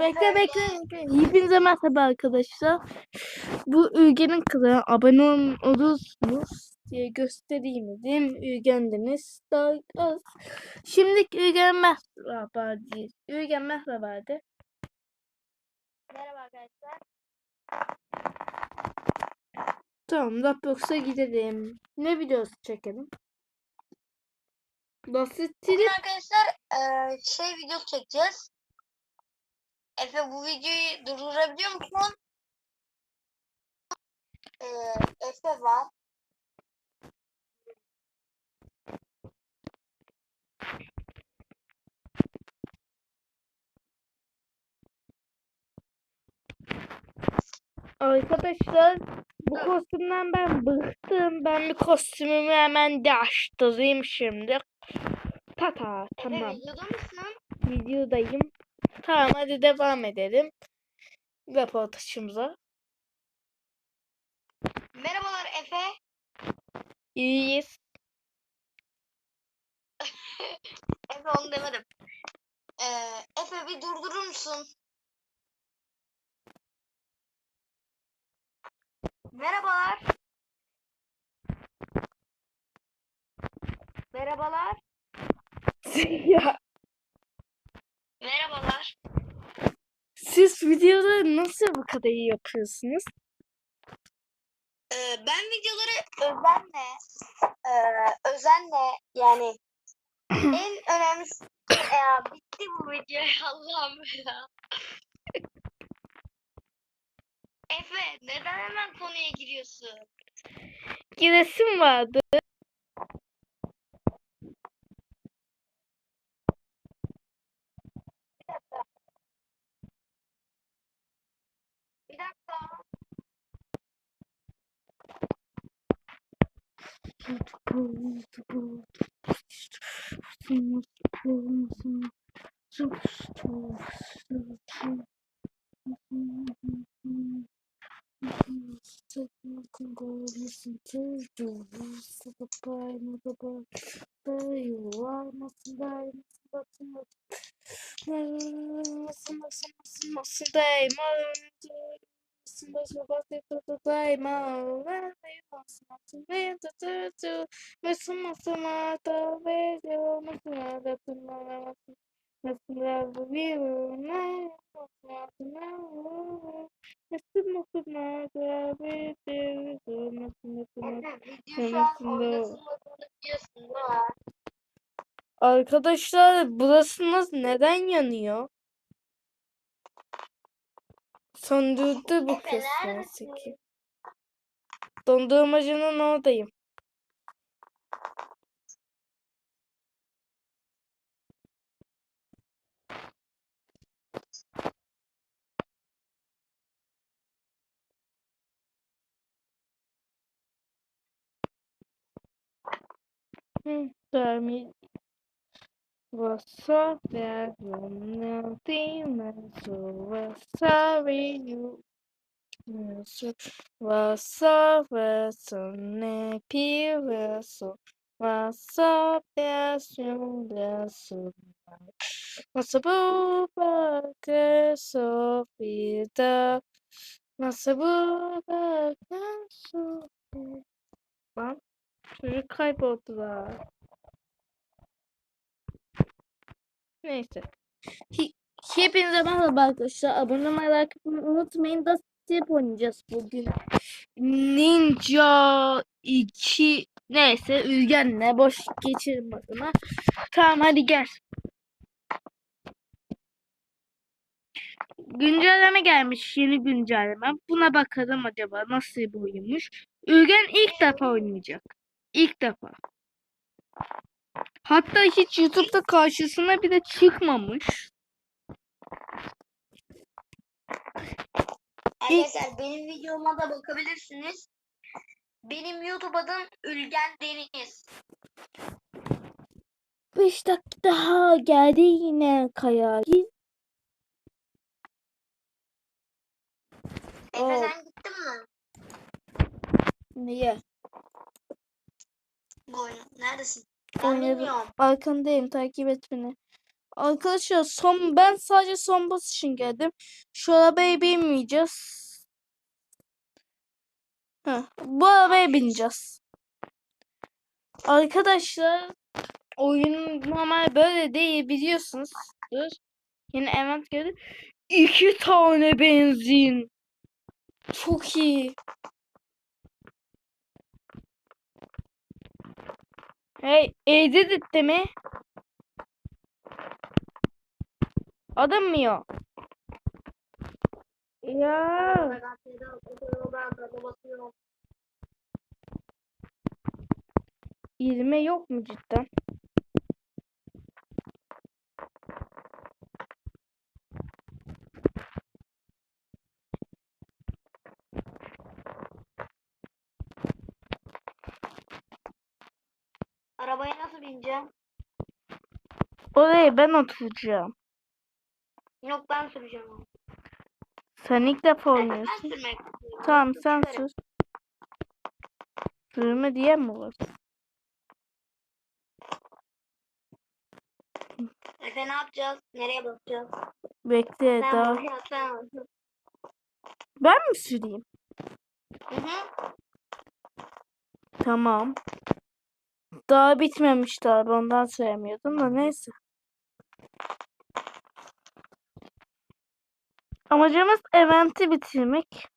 bekle bekle. bekle. Hepinize merhaba arkadaşlar. Bu Ülgen'in kanalına abone ol- olursunuz diye göstereyim dedim. Ülgen Deniz daha az. Şimdi Ülgen merhaba diye. Ülgen merhaba de. Merhaba arkadaşlar. Tamam Roblox'a gidelim. Ne videosu çekelim? Basit Bugün arkadaşlar şey videosu çekeceğiz. Efe bu videoyu durdurabiliyor musun? Eee, Efe var. Arkadaşlar bu kostümden ben bıktım. Ben bir kostümümü hemen değiştireyim şimdi. Tata Efe tamam. videoda mısın? Videodayım. Tamam hadi devam edelim. Röportajımıza. Merhabalar Efe. İyiyiz. Efe onu demedim. Eee, Efe bir durdurur musun? Merhabalar. Merhabalar. ya Merhabalar. Siz videoda nasıl bu kadar iyi yapıyorsunuz? Ee, ben videoları özenle, eee, özenle yani en önemlisi ya bitti bu video Allah'ım ya. Efe neden hemen konuya giriyorsun? Giresim vardı. Bye. Efe video şu an Sonrasında- oynatılmadığını biliyorsun değil mi? Arkadaşlar burasınız neden yanıyor? Söndürdü bu kız neyse ki. Dondurmacının oradayım. Hı, Dormi. Você pego, não tem mais o sabeio. Você verso, né? Piverso. Você peço, braço. Nossa boba que sofrida. Nossa boba que sofrida. Bom, já cai para outro lado. Neyse. Hepinize merhaba arkadaşlar. Abone olmayı, like atmayı unutmayın. Dust Tip oynayacağız bugün. Ninja 2 neyse Ülgen'le boş geçirim adına. Tamam hadi gel. Güncelleme gelmiş. Yeni güncelleme. Buna bakalım acaba nasıl bir oyunmuş. Ülgen ilk defa oynayacak. İlk defa. Hatta hiç YouTube'da karşısına bile çıkmamış. Arkadaşlar benim videoma da bakabilirsiniz. Benim YouTube adım Ülgen Deniz. 5 dakika daha geldi yine Kaya. Efe Oo. sen gittin mi? Niye? Bu. Neredesin? Bilmiyorum. Arkandayım takip et beni. Arkadaşlar son ben sadece son bas için geldim. Şu arabaya binmeyeceğiz. Heh, bu arabaya bineceğiz. Arkadaşlar oyun normal böyle değil biliyorsunuz. Dur. Yine event geldi. İki tane benzin. Çok iyi. Hey, edit de mi? Adam mı yok? Ya. İlme yok mu cidden? Arabaya nasıl bineceğim? Oraya ben oturacağım. Yok ben süreceğim. Sen ilk defa Ben, ben oynuyorsun. istiyorum. Tamam sen Sürerim. sür. Sürme diyen mi var? Efe ne yapacağız? Nereye basacağız? Bekle Sen daha. bas, sen. Ben mi süreyim? Hı hı. Tamam. Daha bitmemişti abi ondan söylemiyordum da neyse. Amacımız eventi bitirmek.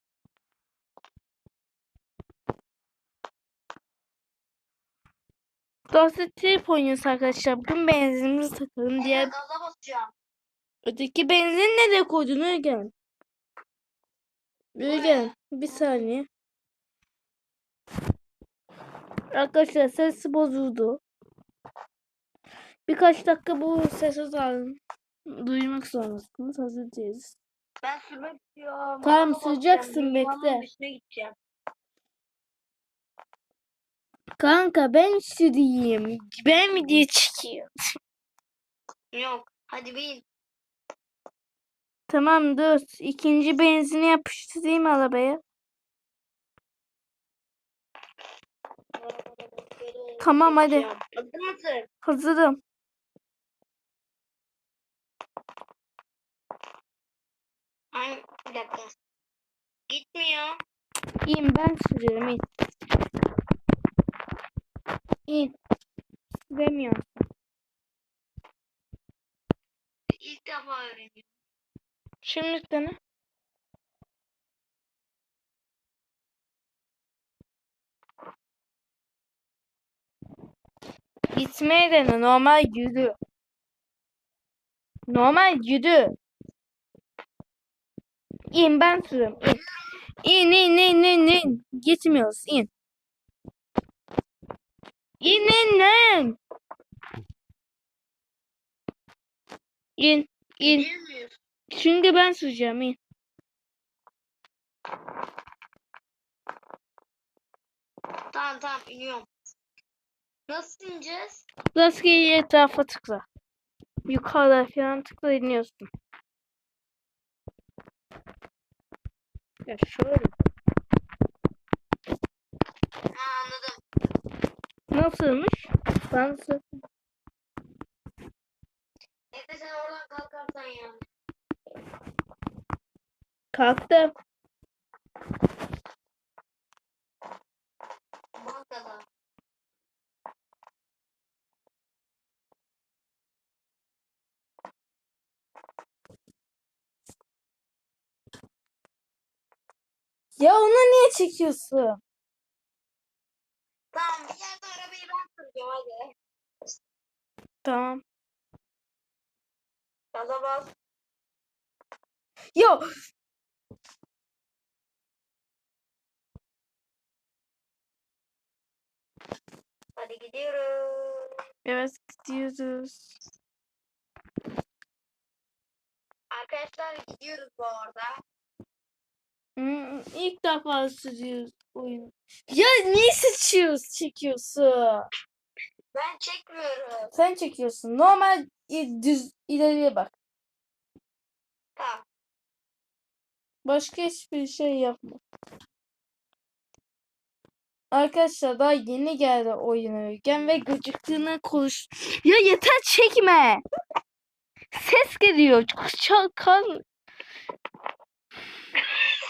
Dosya trip oynuyoruz arkadaşlar. Bugün benzinimizi takalım. Diğer öteki benzin nereye koydun Ülgen? Ülgen bir saniye. Arkadaşlar ses bozuldu. Birkaç dakika bu sesi alın. Duymak zorundasınız. Hazır değiliz. Ben sürmek istiyorum. Tamam, süreceksin, bekle. gideceğim. Kanka ben süreyim. Ben video çekiyorum. Yok. Hadi bin. Tamam dur. İkinci benzini yapıştırayım arabaya. Tamam, hadi. Hazır mısın? Hazırım. Ay, bir dakika. Gitmiyor. İn ben sürüyorum in. İn. Demiyorum. İlk defa öğreniyorum. Şimdi dene. Gitmeye dene. Normal yürü. Normal yürü. İn ben sürüyorum. İn. İn in in in in. Gitmiyoruz in. İn in in. İn. İn. Çünkü ben süreceğim in. Tamam tamam iniyorum. Nasıl ineceğiz? Rastgele etrafa tıkla. Yukarıda falan tıkla iniyorsun. Ya şöyle. Ha anladım. Nasılmış? Ben sür. Efe sen oradan kalkarsan yani. Kalktım. Ya onu niye çekiyorsun? Tamam bir yerde arabayı ben süreceğim hadi. Tamam. Gaza bas. Ya Hadi gidiyoruz. evet gidiyoruz. Arkadaşlar gidiyoruz bu arada. Hmm, ilk defa sürüyoruz oyunu. Ya niye seçiyorsun, çekiyorsun? Ben çekmiyorum. Sen çekiyorsun. Normal i- düz ileriye bak. Tamam. Başka hiçbir şey yapma. Arkadaşlar daha yeni geldi oyuna Ülgen ve gıcıklığına konuş. Ya yeter çekme. Ses geliyor. Çakal. İleride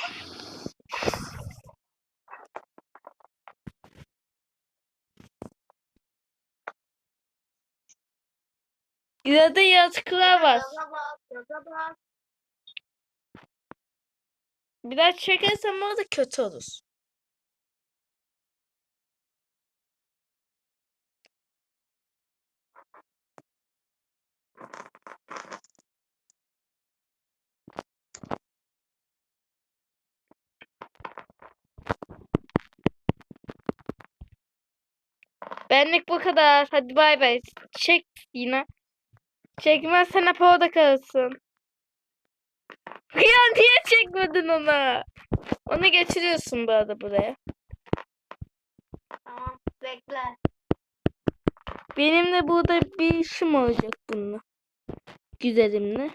var. Gaza bas, gaza bas. Biraz çekersem orada kötü olur. Benlik bu kadar. Hadi bay bay. Çek yine. Çekmezsen hep orada kalırsın. Ya niye çekmedin onu? Onu geçiriyorsun bu arada buraya. Tamam bekle. Benim de burada bir işim olacak bununla. Güzelimle.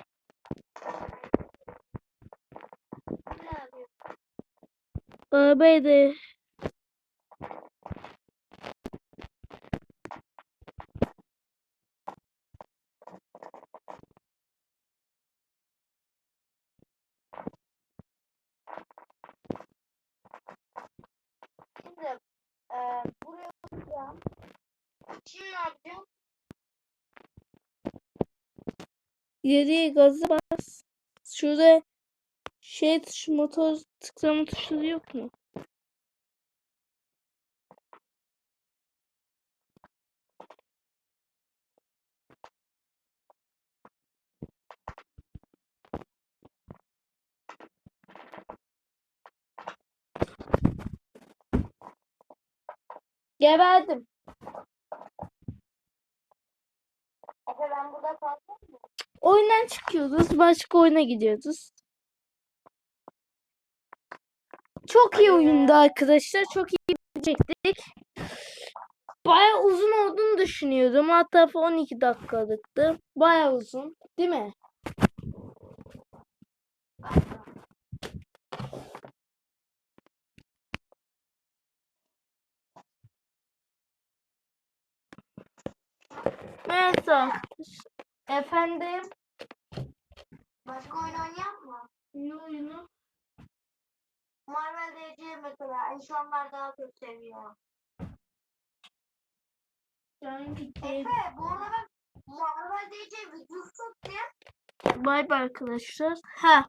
Ne yapıyorsun? Arabayı da Şimdi e, buraya oturacağım. Şimdi ne yapacağım? İleriye gazı bas. Şurada şey tuş, motor tıklama tuşları yok mu? Geberdim. Efe ben burada kalsam mı? Oyundan çıkıyoruz. Başka oyuna gidiyoruz. Çok iyi oyundu arkadaşlar. Çok iyi çektik. Baya uzun olduğunu düşünüyordum. Hatta 12 dakikalıktı. Baya uzun. Değil mi? Neyse. Efendim. Başka oyun oynayalım mı? Ne oyunu? Marvel DC mesela. İnsanlar daha çok seviyor. Yani Efe bu arada ben Marvel DC videosu diye Bay bay arkadaşlar. Ha.